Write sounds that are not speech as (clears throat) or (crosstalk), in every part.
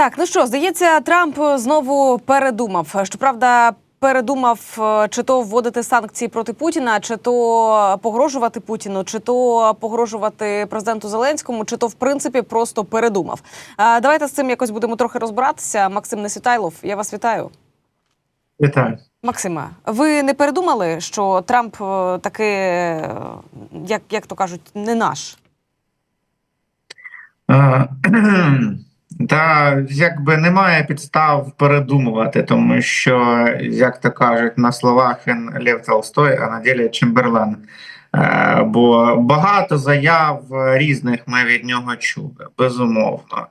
Так, ну що, здається, Трамп знову передумав. Щоправда, передумав е, чи то вводити санкції проти Путіна, чи то погрожувати Путіну, чи то погрожувати президенту Зеленському, чи то в принципі просто передумав. А, давайте з цим якось будемо трохи розбиратися. Максим Несвітайлов, я вас вітаю. Вітаю. Максима, ви не передумали, що Трамп е, таки, е, як, як то кажуть, не наш? (clears throat) Та якби немає підстав передумувати, тому що, як то кажуть, на словах він Лев Толстой, а на ділі Чемберлен. Е, Бо багато заяв різних ми від нього чули, безумовно.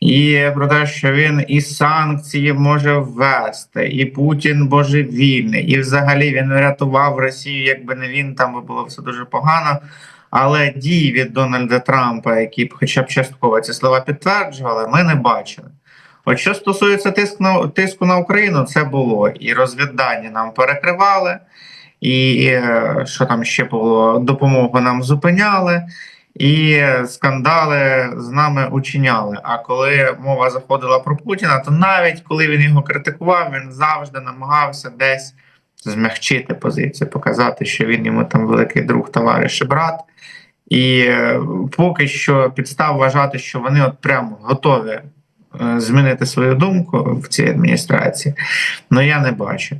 І про те, що він і санкції може ввести, і Путін божевільний, і взагалі він врятував Росію, якби не він, там би було все дуже погано. Але дій від Дональда Трампа, які б хоча б частково ці слова підтверджували, ми не бачили. От що стосується тиску на тиску на Україну, це було і розвіддані нам перекривали, і е, що там ще було, допомогу нам зупиняли, і скандали з нами учиняли. А коли мова заходила про Путіна, то навіть коли він його критикував, він завжди намагався десь змягчити позицію, показати, що він йому там великий друг, товариш і брат. І е, поки що підстав вважати, що вони от прямо готові е, змінити свою думку в цій адміністрації, ну я не бачу.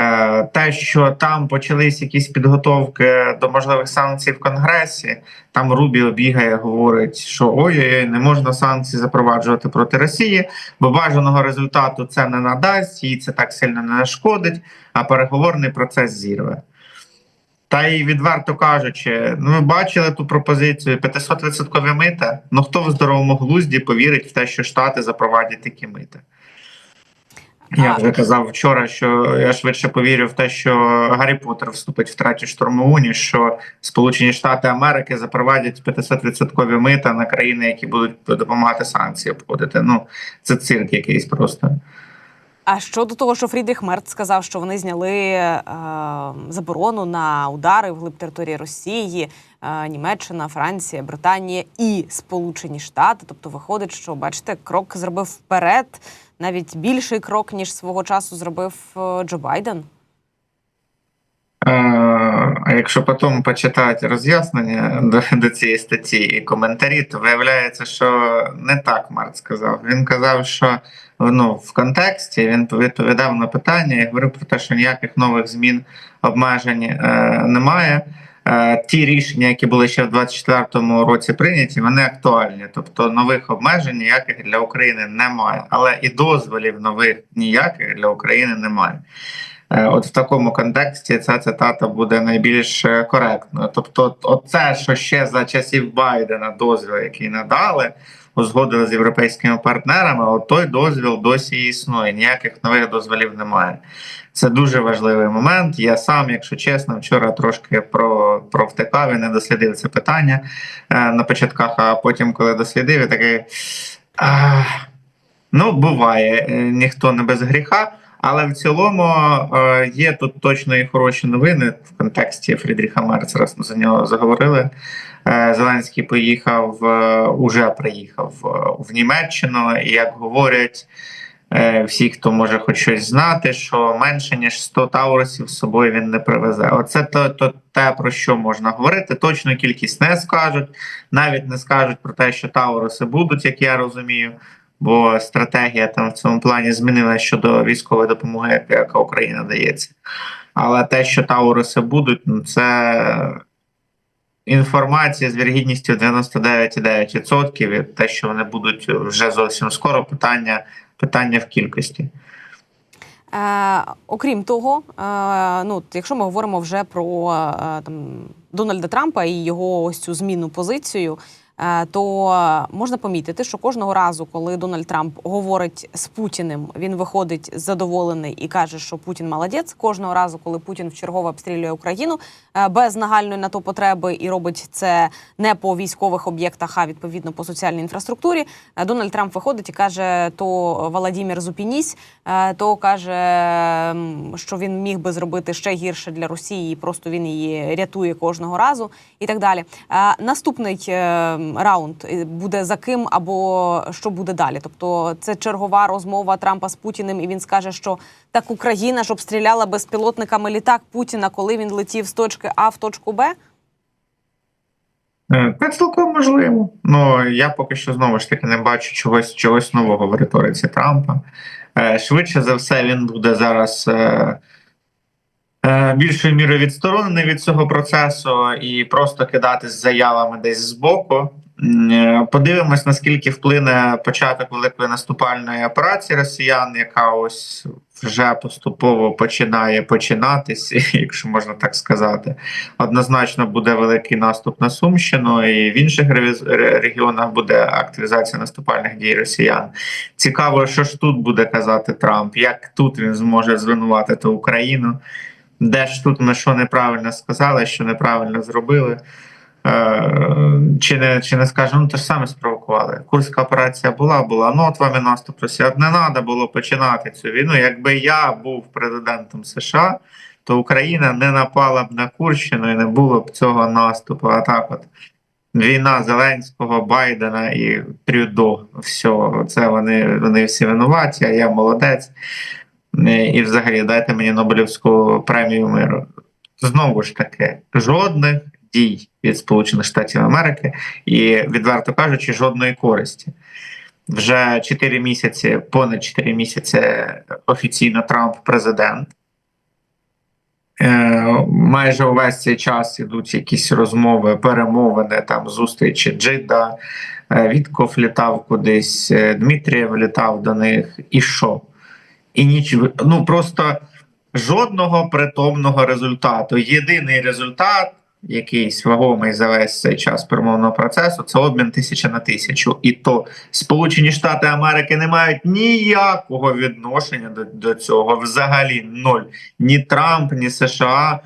Е, Те, що там почались якісь підготовки до можливих санкцій в Конгресі, там Рубіо бігає, говорить, що ой-ой, не можна санкції запроваджувати проти Росії, бо бажаного результату це не надасть, їй це так сильно не нашкодить, а переговорний процес зірве. Та й відверто кажучи, ну ми бачили ту пропозицію 500% мита. Ну хто в здоровому глузді повірить в те, що Штати запровадять такі мита? Я вже казав вчора, що я швидше повірю в те, що Гаррі Поттер вступить в третю штурмову, ніж що Сполучені Штати Америки запровадять 500% мита на країни, які будуть допомагати санкції обходити. Ну це цирк якийсь просто. А щодо того, що Фрідріх Мерц сказав, що вони зняли е, заборону на удари вглиб території Росії, е, Німеччина, Франція, Британія і Сполучені Штати. Тобто, виходить, що бачите, крок зробив вперед, навіть більший крок ніж свого часу зробив е, Джо Байден. Е, А якщо потім почитати роз'яснення до, до цієї статті і коментарі, то виявляється, що не так Март сказав. Він казав, що ну, в контексті він відповідав на питання і говорив про те, що ніяких нових змін обмежень е, немає. Е, ті рішення, які були ще в 2024 році прийняті, вони актуальні. Тобто нових обмежень ніяких для України немає. Але і дозволів нових ніяких для України немає. Е, От в такому контексті ця цитата буде найбільш е, коректною. Тобто, оце, що ще за часів Байдена дозвіл, який надали, узгодили з європейськими партнерами, от той дозвіл досі існує. Ніяких нових дозволів немає. Це дуже важливий момент. Я сам, якщо чесно, вчора трошки про, провтикав і не дослідив це питання е, на початках, а потім, коли дослідив, я такий. А, ну, буває, е, ніхто не без гріха. Але в цілому е, є тут точно і хороші новини в контексті Фрідріха Мерца, раз ми за нього заговорили. Зеленський поїхав, уже приїхав в Німеччину, і як говорять всі, хто може хоч щось знати, що менше ніж 100 таурусів з собою він не привезе. Оце то, то те, про що можна говорити. Точну кількість не скажуть, навіть не скажуть про те, що тауруси будуть, як я розумію. Бо стратегія там в цьому плані змінилася щодо військової допомоги, яка Україна дається. Але те, що Тауруси будуть, ну це інформація з вірогідністю 99,9%. І те, що вони будуть вже зовсім скоро, питання, питання в кількості. Е, окрім того, е, ну якщо ми говоримо вже про е, там Дональда Трампа і його ось цю змінну позицію. Е, То можна помітити, що кожного разу, коли Дональд Трамп говорить з Путіним, він виходить задоволений і каже, що Путін молодець. Кожного разу, коли Путін вчергово обстрілює Україну е, без нагальної на то потреби і робить це не по військових об'єктах, а відповідно по соціальній інфраструктурі. е, Дональд Трамп виходить і каже: то Володимир зупінісь, то каже, що він міг би зробити ще гірше для Росії, і просто він її рятує кожного разу, і так далі. Наступний раунд буде за ким або що буде далі? Тобто, це чергова розмова Трампа з Путіним, і він скаже, що так Україна ж обстріляла безпілотниками літак Путіна, коли він летів з точки А в точку Б. Це цілком можливо. Ну я поки що знову ж таки не бачу чогось чогось нового в риториці Трампа. Е, Швидше за все, він буде зараз е, більшою мірою відсторонений від цього процесу і просто кидатись з заявами десь збоку. Е, Подивимось, наскільки вплине початок великої наступальної операції росіян, яка ось вже поступово починає починатись, (laughs) якщо можна так сказати. Однозначно буде великий наступ на Сумщину, і в інших регіонах буде активізація наступальних дій росіян. Цікаво, що ж тут буде казати Трамп, як тут він зможе звинуватити Україну, де ж тут ми що неправильно сказали, що неправильно зробили. Е, Чи не, чи не скаже, ну то ж саме спровокували. Курська операція була, була. Ну от вам і наступ Росії. Не треба було починати цю війну. Якби я був президентом США, то Україна не напала б на Курщину і не було б цього наступу. А так от війна Зеленського, Байдена і Трюдо. Все, це вони, вони всі винуваті, а я молодець. Е, І взагалі дайте мені Нобелівську премію миру. Знову ж таки, жодних дій від Сполучених Штатів Америки і, відверто кажучи, жодної користі. Вже 4 місяці, понад 4 місяці офіційно Трамп президент. Е, майже увесь цей час ідуть якісь розмови, перемовини, там зустрічі Джида, е, Вітков літав кудись, Дмитрієв літав до них. І що? І ніч ну просто жодного притомного результату. Єдиний результат, якийсь вагомий за весь цей час перемовного процесу, це обмін тисяча на тисячу. І то Сполучені Штати Америки не мають ніякого відношення до, до цього. Взагалі ноль. Ні Трамп, ні США.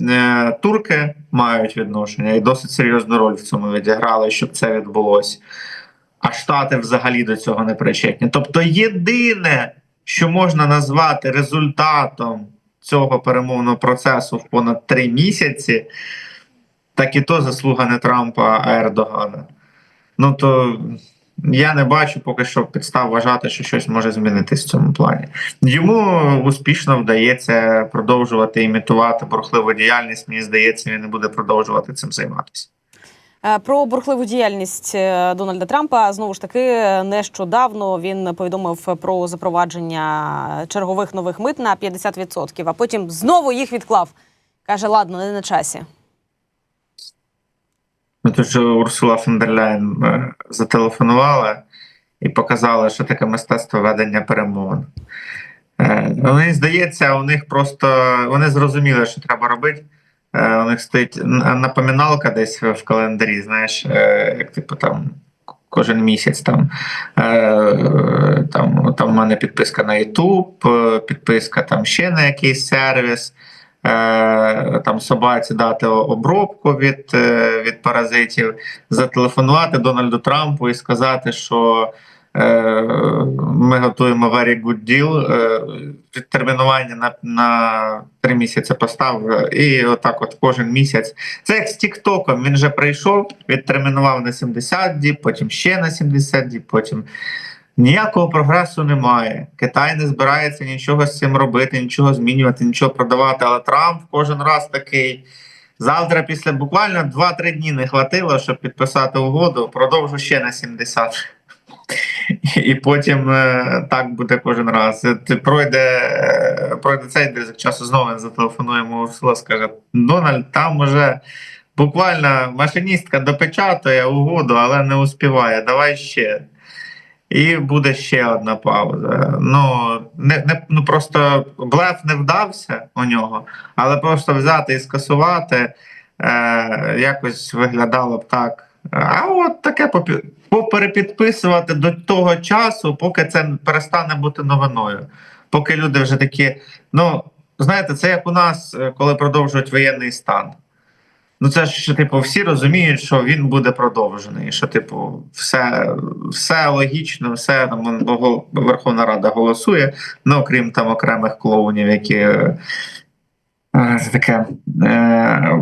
Е, Турки мають відношення і досить серйозну роль в цьому відіграли, щоб це відбулося. А Штати взагалі до цього не причетні. Тобто, єдине, що можна назвати результатом цього перемовного процесу в понад три місяці, так і то заслуга не Трампа, а Ердогана. Ну то я не бачу поки що підстав вважати, що щось може змінитись в цьому плані. Йому успішно вдається продовжувати імітувати бурхливу діяльність. Мені здається, він не буде продовжувати цим займатися. Е, Про бурхливу діяльність е, Дональда Трампа знову ж таки нещодавно він повідомив про запровадження чергових нових мит на 50%, а потім знову їх відклав. Каже, ладно, не на часі. Ну, же Урсула фон дер Ляйн е, зателефонувала і показала, що таке мистецтво ведення перемовин. Мені здається, у них просто вони зрозуміли, що треба робити. Е, У них стоїть напоминалка десь в календарі, знаєш, е, як типу там кожен місяць там. е, Там, там в мене підписка на YouTube, підписка там ще на якийсь сервіс. Там собаці дати обробку від, від паразитів, зателефонувати Дональду Трампу і сказати, що ми готуємо very good deal, е, відтермінування на, на три місяці постав, і отак от кожен місяць. Це як з Тіктоком. Він вже прийшов, відтермінував на 70 діб, потім ще на 70 діб, потім. Ніякого прогресу немає. Китай не збирається нічого з цим робити, нічого змінювати, нічого продавати. Але Трамп кожен раз такий. Завтра, після буквально 2-3 дні не хватило, щоб підписати угоду, продовжу ще на 70. І потім е, так буде кожен раз. Е, пройде, е, пройде цей дизик часу, знову він зателефонує Урсула, скаже: Дональд, там уже буквально машиністка допечатує угоду, але не успіває. Давай ще. І буде ще одна пауза. Ну не, не ну просто блеф не вдався у нього, але просто взяти і скасувати е, якось виглядало б так. А от таке поперепідписувати до того часу, поки це перестане бути новиною. Поки люди вже такі. Ну знаєте, це як у нас, е, коли продовжують воєнний стан. Ну, це ж, типу, всі розуміють, що він буде продовжений, що, типу, все, все логічно, все там Верховна Рада голосує, ну, окрім там окремих клоунів, які е, е, таке. Е,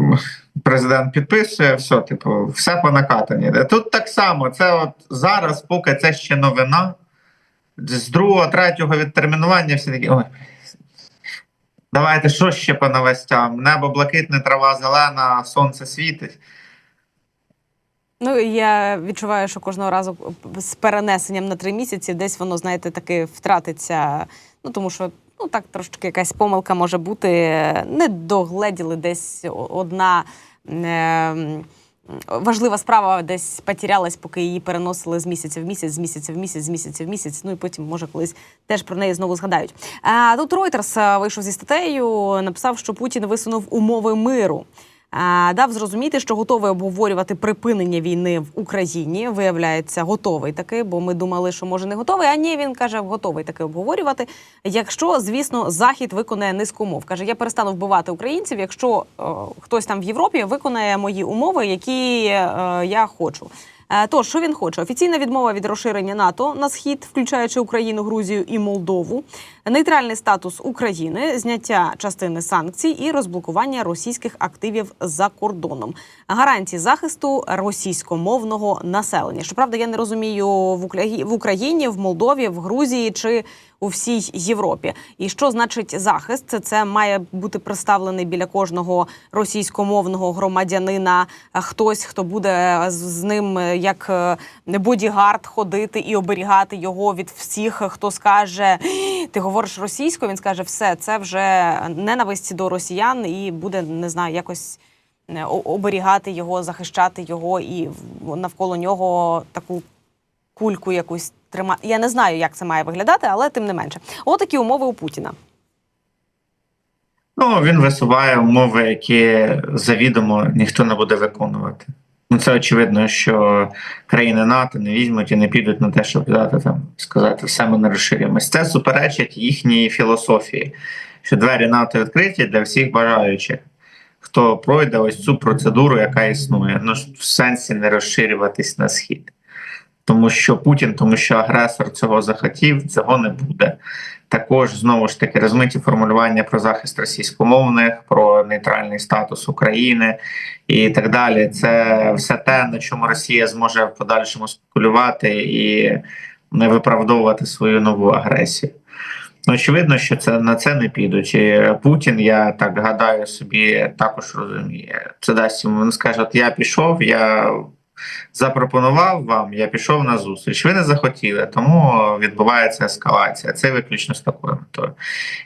президент підписує, все, типу, все по накатані. Тут так само, це от зараз, поки це ще новина, з другого, третього відтермінування всі такі. Ой, давайте що ще по новостям? Небо блакитне, трава зелена, сонце світить. Ну я відчуваю, що кожного разу з перенесенням на три місяці десь воно, знаєте, таки втратиться. Ну тому що ну так трошки якась помилка може бути. Не догледіли десь одна. Е, Важлива справа десь потерялась, поки її переносили з місяця в місяць, з місяця в місяць, з місяця в місяць. Ну і потім, може, колись теж про неї знову згадають. А тут Reuters вийшов зі статтею, написав, що Путін висунув умови миру. А, Дав зрозуміти, що готовий обговорювати припинення війни в Україні. Виявляється, готовий таки, бо ми думали, що може не готовий. А ні, він каже, готовий таки обговорювати. Якщо, звісно, захід виконає низку умов. каже, я перестану вбивати українців, якщо е, хтось там в Європі виконає мої умови, які е, я хочу. Е, Тож, що він хоче? Офіційна відмова від розширення НАТО на схід, включаючи Україну, Грузію і Молдову, нейтральний статус України, зняття частини санкцій і розблокування російських активів за кордоном, гарантії захисту російськомовного населення. Щоправда, я не розумію в Украї- в Україні, в Молдові, в Грузії чи у всій Європі. І що значить захист? Це- має бути представлений біля кожного російськомовного громадянина. Хтось, хто буде з- з ним е, як е, бодігард ходити і оберігати його від всіх, хто скаже: ти говориш російською. Він скаже, все це вже ненависть до росіян, і буде не знаю, якось е, оберігати його, захищати його, і навколо нього таку кульку якусь тримати. Я не знаю, як це має виглядати, але тим не менше. Отакі умови у Путіна. Ну, він висуває умови, які завідомо ніхто не буде виконувати. Ну, це очевидно, що країни НАТО не візьмуть і не підуть на те, щоб дати там сказати, все ми не розширюємось. Це суперечить їхній філософії, що двері НАТО відкриті для всіх бажаючих, хто пройде ось цю процедуру, яка існує. Ну в сенсі не розширюватись на схід. Тому що Путін, тому що агресор цього захотів, цього не буде. Також знову ж таки розмиті формулювання про захист російськомовних, про нейтральний статус України і так далі. Це все те, на чому Росія зможе в подальшому спекулювати і не виправдовувати свою нову агресію. Ну, Очевидно, що це на це не підуть. І Путін, я так гадаю, собі також розуміє. Це дасть йому він скаже: от я пішов, я запропонував вам, я пішов на зустріч. Ви не захотіли, тому відбувається ескалація. Це виключно з такою метою.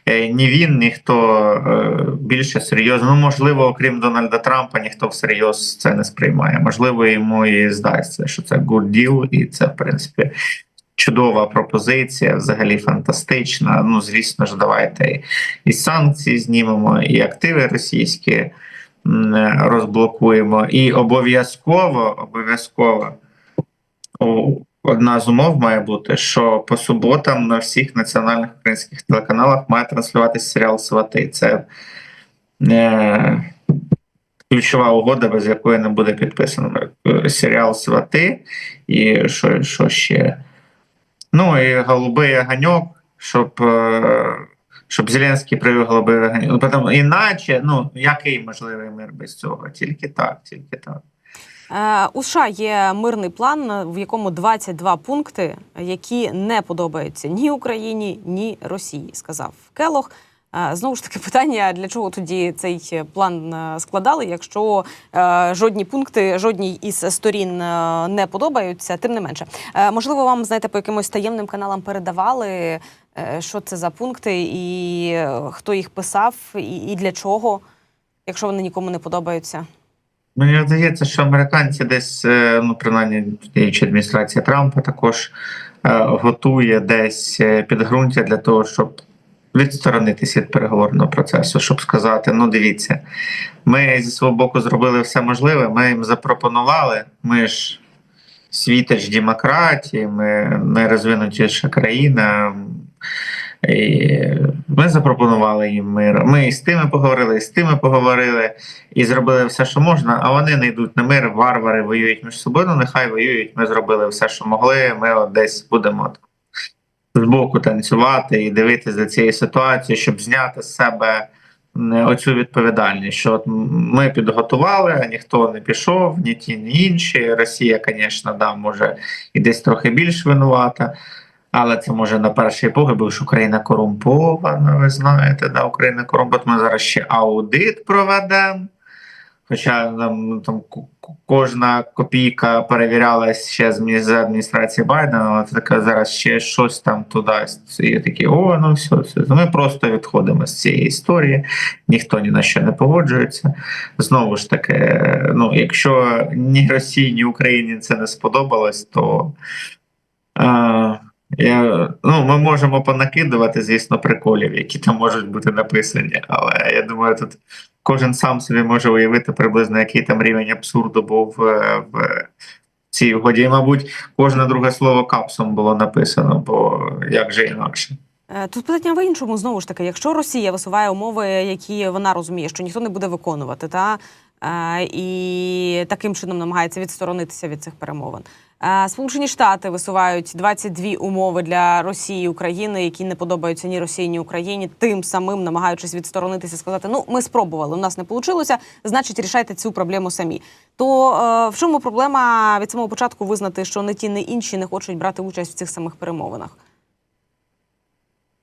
Е, Ні він, ніхто е, більше серйозно. Ну, можливо, окрім Дональда Трампа, ніхто всерйоз це не сприймає. Можливо, йому і здасться, що це good deal, і це, в принципі. Чудова пропозиція, взагалі фантастична. Ну, звісно ж, давайте і санкції знімемо, і активи російські розблокуємо. І обов'язково, обов'язково одна з умов має бути, що по суботам на всіх національних українських телеканалах має транслюватися серіал Свати. Це е, ключова угода, без якої не буде підписано Е, серіал Свати. І що, що ще? Ну і голубий огоньок, щоб. е, Щоб Зеленський привів голубий огоньок. Ну, потім, іначе, ну який можливий мир без цього? Тільки так, тільки так. Е, У США є мирний план, в якому 22 пункти, які не подобаються ні Україні, ні Росії, сказав Келох. Е, Знову ж таки, питання: для чого тоді цей план е, складали, якщо жодні пункти, жодній із сторін не подобаються, тим не менше. Можливо, вам знаєте, по якимось таємним каналам передавали, що це за пункти, і е, хто їх писав, і, для чого, якщо вони нікому не подобаються. Мені здається, що американці десь, е, ну принаймні діюча адміністрація Трампа також е, готує десь е, підґрунтя для того, щоб відсторонитися від переговорного процесу, щоб сказати: ну дивіться, ми зі свого боку зробили все можливе. Ми їм запропонували. Ми ж світоч демократії, ми найрозвинутіша країна. І ми запропонували їм мир. Ми і з тими поговорили, і з тими поговорили, і зробили все, що можна, а вони не йдуть на мир, варвари воюють між собою. Ну нехай воюють. Ми зробили все, що могли. Ми от десь будемо збоку танцювати і дивитися за цією ситуацією, щоб зняти з себе оцю відповідальність, що от ми підготували, а ніхто не пішов, ні ті, ні інші. Росія, звісно, да, може і десь трохи більш винувата. Але це може на перший погляд, бо ж Україна корумпована, ви знаєте, да, Україна корумпована. Ми зараз ще аудит проведемо. Хоча там, ну, там кожна копійка перевірялась ще з з адміністрації Байдена, але це таке зараз ще щось там туди. І такі, о, ну все, все. Ми просто відходимо з цієї історії, ніхто ні на що не погоджується. Знову ж таки, ну, якщо ні Росії, ні Україні це не сподобалось, то. Е, я, ну, ми можемо понакидувати, звісно, приколів, які там можуть бути написані, але я думаю, тут кожен сам собі може уявити приблизно, який там рівень абсурду був е, в цій угоді. І, мабуть, кожне друге слово капсом було написано, бо як же інакше. Е, Тут питання в іншому знову ж таки, якщо Росія висуває умови, які вона розуміє, що ніхто не буде виконувати, та е, і таким чином намагається відсторонитися від цих перемовин. Е, Сполучені Штати висувають 22 умови для Росії і України, які не подобаються ні Росії, ні Україні, тим самим намагаючись відсторонитися, сказати: ну ми спробували, у нас не вийшло, значить рішайте цю проблему самі. То е, в чому проблема від самого початку визнати, що не ті, не інші не хочуть брати участь в цих самих перемовинах?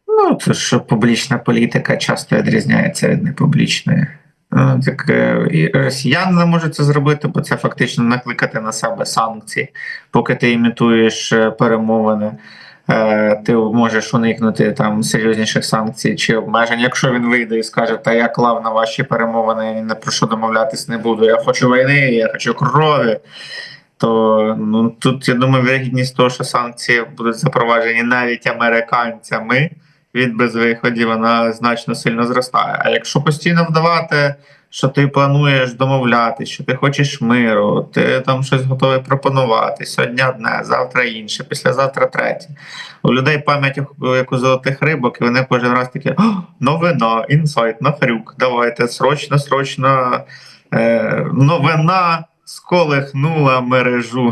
Ну, це що публічна політика часто відрізняється від непублічної. Ну, Так е, і росіяни не можуть це зробити, бо це фактично накликати на себе санкції, поки ти імітуєш е, перемовини. е, Ти можеш уникнути там серйозніших санкцій чи обмежень. Якщо він вийде і скаже, та я клав на ваші перемовини, ні на про що домовлятись не буду. Я хочу війни, я хочу крові. То ну тут я думаю, вірогідність того, що санкції будуть запроваджені навіть американцями від безвиходів, вона значно сильно зростає. А якщо постійно вдавати, що ти плануєш домовлятися, що ти хочеш миру, ти там щось готовий пропонувати. Сьогодні одне, завтра інше, післязавтра третє. У людей пам'ять як у золотих рибок, і вони кожен раз такі новина, інсайт, на хрюк. Давайте срочно, срочно. Е, новина сколихнула мережу.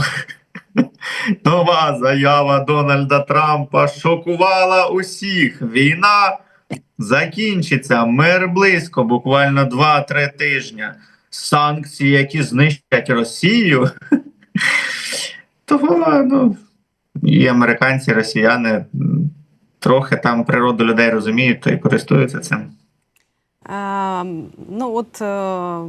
(laughs) Нова заява Дональда Трампа шокувала усіх. Війна закінчиться. Мир близько, буквально 2-3 тижні. Санкції, які знищать Росію. (laughs) Того, ну, і американці, і росіяни трохи там природу людей розуміють, то і користуються цим. Е, ну от е,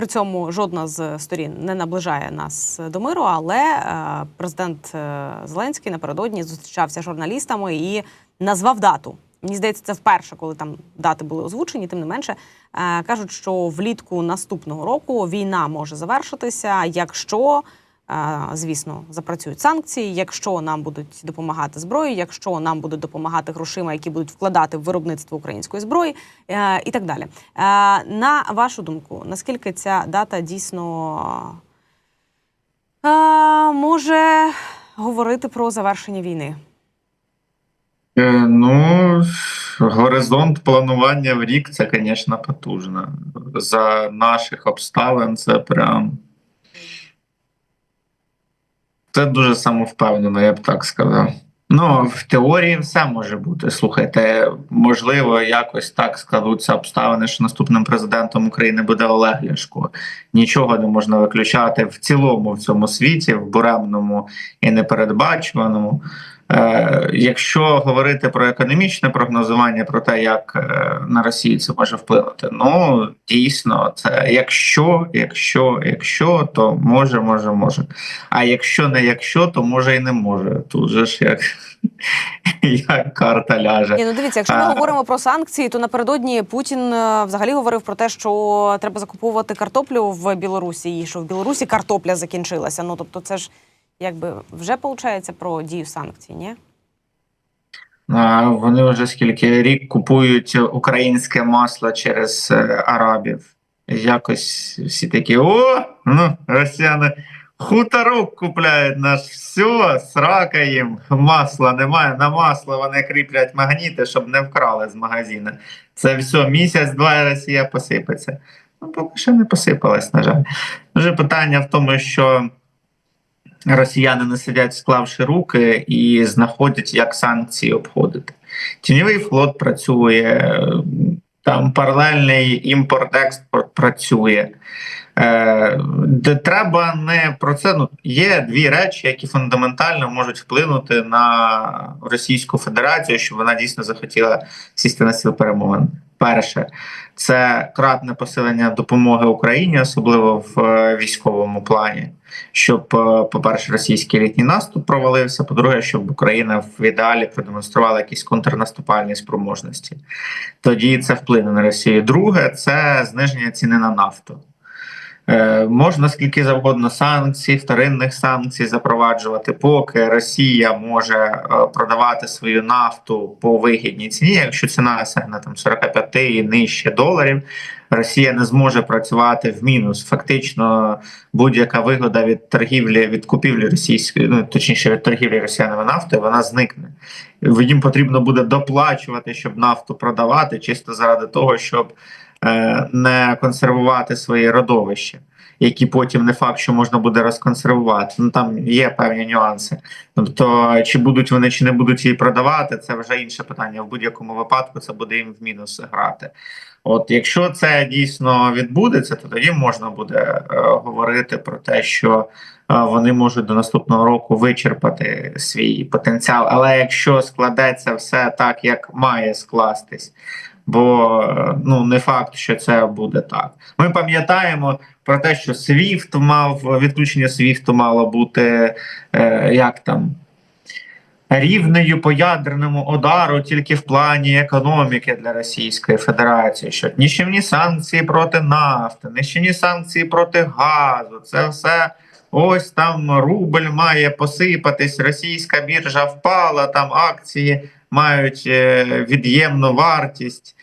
при цьому жодна з сторін не наближає нас до миру, але е, президент е, Зеленський напередодні зустрічався з журналістами і назвав дату. Мені здається, це вперше, коли там дати були озвучені. Тим не менше, е, кажуть, що влітку наступного року війна може завершитися, якщо е, звісно запрацюють санкції, якщо нам будуть допомагати зброєю, якщо нам будуть допомагати грошима, які будуть вкладати в виробництво української зброї, е, і так далі. Е, на вашу думку, наскільки ця дата дійсно е, може говорити про завершення війни? Е, Ну, горизонт планування в рік це, звісно, потужно. За наших обставин це прям. Це дуже самовпевнено, я б так сказав. Ну, в теорії все може бути. Слухайте, можливо, якось так складуться обставини, що наступним президентом України буде Олег Ляшко. Нічого не можна виключати в цілому в цьому світі, в буремному і непередбачуваному. Е, якщо говорити про економічне прогнозування, про те, як е, на Росію це може вплинути, ну дійсно, це якщо, якщо, якщо, то може, може, може. А якщо не якщо, то може і не може. Тут же ж як, (laughs) як карта ляже. Ні, ну дивіться, якщо ми А. говоримо про санкції, то напередодні Путін е, взагалі говорив про те, що треба закуповувати картоплю в Білорусі, і що в Білорусі картопля закінчилася. Ну тобто, це ж якби вже виходить про дію санкцій, ні? Вони вже скільки рік купують українське масло через е, арабів. Якось всі такі: о, ну, росіяни хуторок купляють наш все, срака їм, масла немає. На масло вони кріплять магніти, щоб не вкрали з магазину. Це все, місяць-два Росія посипеться. Ну, поки що не посипалась, на жаль. Вже питання в тому, що росіяни не сидять, склавши руки, і знаходять, як санкції обходити. Тіньовий флот працює, там паралельний імпорт-експорт працює. Е, де треба не про це. Ну є дві речі, які фундаментально можуть вплинути на Російську Федерацію, щоб вона дійсно захотіла сісти на стіл перемовин. Перше, це кратне посилення допомоги Україні, особливо в е, військовому плані. Щоб, е, по-перше, російський літній наступ провалився. По-друге, щоб Україна в ідеалі продемонструвала якісь контрнаступальні спроможності. Тоді це вплине на Росію. Друге, це зниження ціни на нафту. Е, Можна скільки завгодно санкцій, вторинних санкцій запроваджувати, поки Росія може е, продавати свою нафту по вигідній ціні. Якщо ціна сягне там 45 і нижче доларів, Росія не зможе працювати в мінус. Фактично, будь-яка вигода від торгівлі від купівлі російської, ну точніше від торгівлі росіянами нафтою, вона зникне. Їм потрібно буде доплачувати, щоб нафту продавати, чисто заради того, щоб е, не консервувати свої родовища, які потім не факт, що можна буде розконсервувати. Ну там є певні нюанси. Тобто, чи будуть вони, чи не будуть її продавати, це вже інше питання. В будь-якому випадку це буде їм в мінус грати. От якщо це дійсно відбудеться, то тоді можна буде е, говорити про те, що е, вони можуть до наступного року вичерпати свій потенціал. Але якщо складеться все так, як має скластись, бо е, ну не факт, що це буде так. Ми пам'ятаємо про те, що SWIFT мав відключення SWIFT мало бути е, як там. Рівнею по ядерному удару тільки в плані економіки для Російської Федерації, що нищівні санкції проти нафти, нищівні санкції проти газу. Це все ось там рубль має посипатись, російська біржа впала, там акції мають е, від'ємну вартість.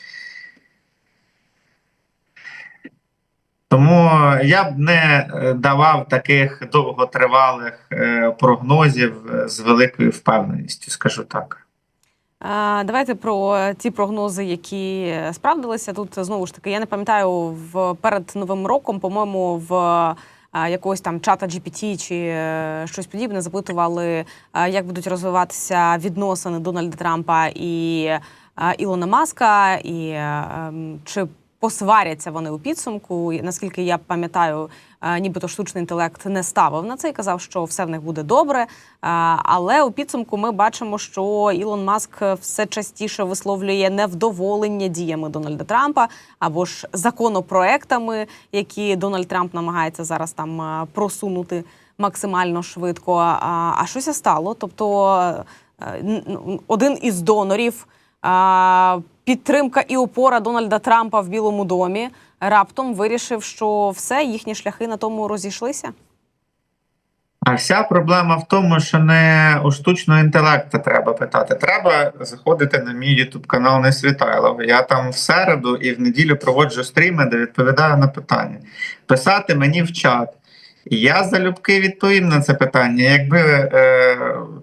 Тому я б не е, давав таких довготривалих е, прогнозів е, з великою впевненістю, скажу так. Давайте про ті прогнози, які справдилися. Тут знову ж таки, я не пам'ятаю, в перед новим роком, по-моєму, в якогось там чата GPT чи щось подібне запитували, як будуть розвиватися відносини Дональда Трампа і Ілона Маска, і ем, чи посваряться вони у підсумку. Наскільки я пам'ятаю, е, нібито штучний інтелект не ставив на це і казав, що все в них буде добре. Е, Але у підсумку ми бачимо, що Ілон Маск все частіше висловлює невдоволення діями Дональда Трампа або ж законопроектами, які Дональд Трамп намагається зараз там е, просунути максимально швидко. А, щося стало? Тобто один із донорів. Підтримка і опора Дональда Трампа в Білому домі раптом вирішив, що все їхні шляхи на тому розійшлися. А вся проблема в тому, що не у штучного інтелекту треба питати. Треба заходити на мій ютуб канал Не Світайлов. Я там в середу і в неділю проводжу стріми, де відповідаю на питання. Писати мені в чат. Я залюбки відповім на це питання. Якби е,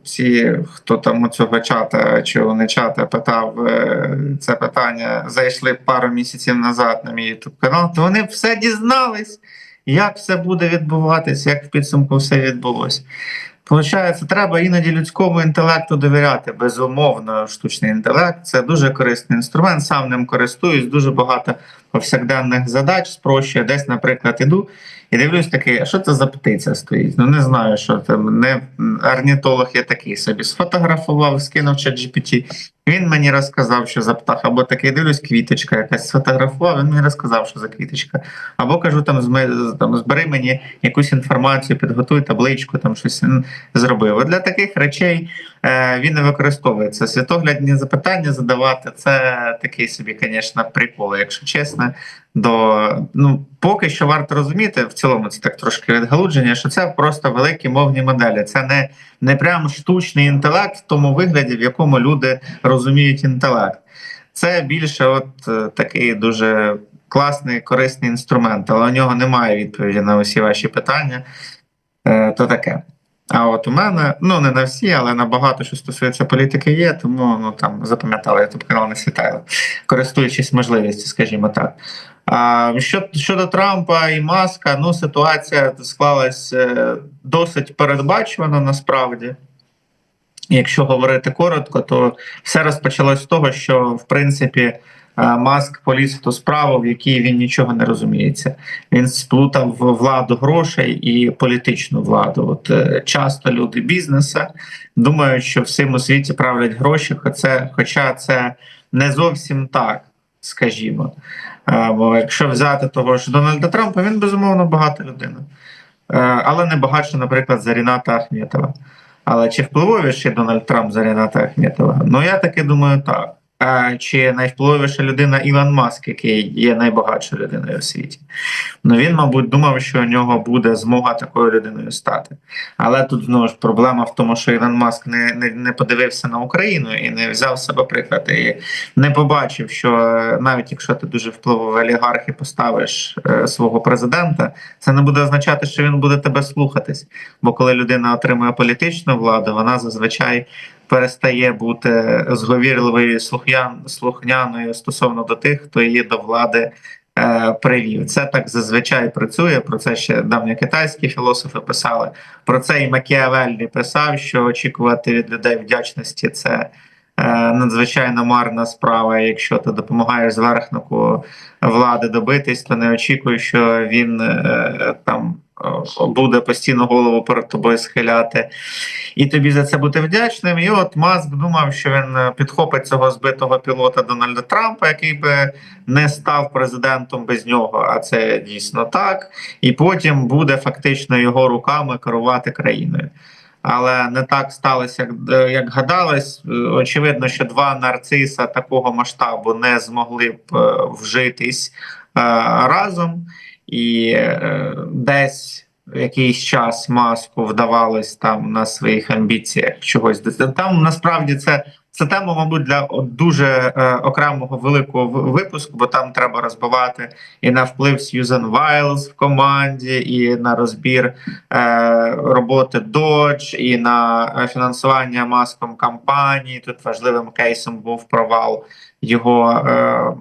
ці, хто там у цього чата чи не чата питав е, це питання, зайшли пару місяців назад на мій ютуб канал, то вони все дізнались як все буде відбуватися, як в підсумку все відбулося. Получається, треба іноді людському інтелекту довіряти. Безумовно, штучний інтелект це дуже корисний інструмент. Сам ним користуюсь, дуже багато повсякденних задач спрощує. Десь, наприклад, іду і дивлюсь такий, а що це за птиця стоїть? Ну не знаю, що там. Не орнітолог я такий собі сфотографував, скинув чат GPT. Він мені розказав, що за птах, або такий дивлюсь, квіточка якась сфотографував. Він мені розказав, що за квіточка. Або кажу, там там збери мені якусь інформацію, підготуй табличку, там щось зробив. Для таких речей е, він не використовується. Світоглядні запитання задавати це такий собі, звісно, прикол, якщо чесно. До ну поки що варто розуміти в цілому, це так трошки відгалудження, що це просто великі мовні моделі. Це не, не прям штучний інтелект в тому вигляді, в якому люди розуміють інтелект. Це більше, от е, такий дуже класний, корисний інструмент, але у нього немає відповіді на усі ваші питання. Е, то таке. А от у мене, ну не на всі, але на багато що стосується політики, є, тому ну там запам'ятали, я тут канал не світаю, користуючись можливістю, скажімо так. А що, щодо Трампа і Маска, ну ситуація склалась е, досить передбачувано насправді. Якщо говорити коротко, то все розпочалось з того, що в принципі е, Маск поліз в ту справу, в якій він нічого не розуміється. Він сплутав владу грошей і політичну владу. От е, часто люди бізнесу думають, що всім у світі правлять гроші, хоча, це не зовсім так, скажімо. Е, Бо якщо взяти того ж Дональда Трампа, він безумовно багата людина. Але не багатше, наприклад, за Ріната Ахметова. Але чи впливовіший Дональд Трамп за Ріната Ахметова? Ну я таки думаю, так. Чи найвпливовіша людина Ілон Маск, який є найбагатшою людиною у світі? Ну він, мабуть, думав, що у нього буде змога такою людиною стати. Але тут знову ж проблема в тому, що Ілон Маск не, не, не подивився на Україну і не взяв себе приклад, і не побачив, що е, навіть якщо ти дуже впливовий олігарх і поставиш е, свого президента, це не буде означати, що він буде тебе слухатись. Бо коли людина отримує політичну владу, вона зазвичай перестає бути зговірливою слух'ян, слухняною стосовно до тих, хто її до влади е, привів. Це так зазвичай працює. Про це ще давньокитайські філософи писали. Про це і Макіавеллі писав, що очікувати від людей вдячності це. е, Надзвичайно марна справа. Якщо ти допомагаєш зверхнику влади добитись, то не очікуй, що він е, там буде постійно голову перед тобою схиляти, і тобі за це бути вдячним. І от Маск думав, що він е, підхопить цього збитого пілота Дональда Трампа, який би не став президентом без нього. А це дійсно так. І потім буде фактично його руками керувати країною. Але не так сталося, як, е, як гадалось. Е, Очевидно, що два нарциса такого масштабу не змогли б е, вжитись е, разом, і е, десь якийсь час маску вдавалось там на своїх амбіціях чогось. Там насправді це. Це тема, мабуть, для дуже е, окремого великого випуску, бо там треба розбивати і на вплив Сьюзен Вайлз в команді, і на розбір е, роботи Dodge, і на е, фінансування маском кампанії. Тут важливим кейсом був провал його е,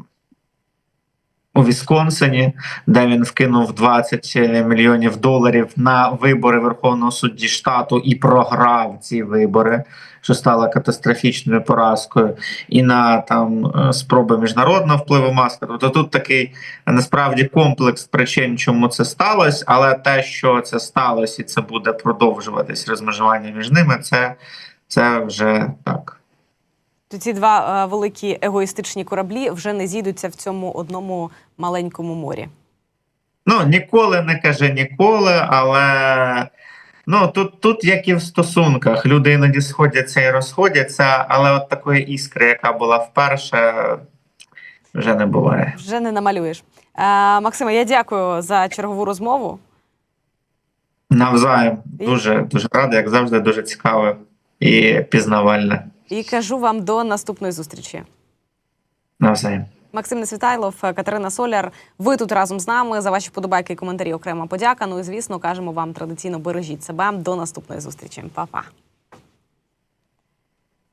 у Вісконсині, де він вкинув 20 мільйонів доларів на вибори Верховного судді штату і програв ці вибори, що стало катастрофічною поразкою, і на там е, спроби міжнародного впливу маска. Тобто тут такий насправді комплекс причин, чому це сталося, але те, що це сталося, і це буде продовжуватись розмежування між ними, це, це вже так. То ці два е, великі егоїстичні кораблі вже не зійдуться в цьому одному маленькому морі. Ну, ніколи не каже ніколи, але ну тут, тут як і в стосунках, люди іноді сходяться і розходяться, але от такої іскри, яка була вперше, вже не буває. Вже не намалюєш. Е, Максиме, я дякую за чергову розмову. Навзаєм дуже дуже радий, як завжди, дуже цікаво і пізнавальне. І кажу вам до наступної зустрічі. Навзаєм. Максим Несвітайлов, Катерина Соляр. Ви тут разом з нами. За ваші подобайки і коментарі окрема подяка. Ну і звісно, кажемо вам традиційно бережіть себе. До наступної зустрічі. Па-па.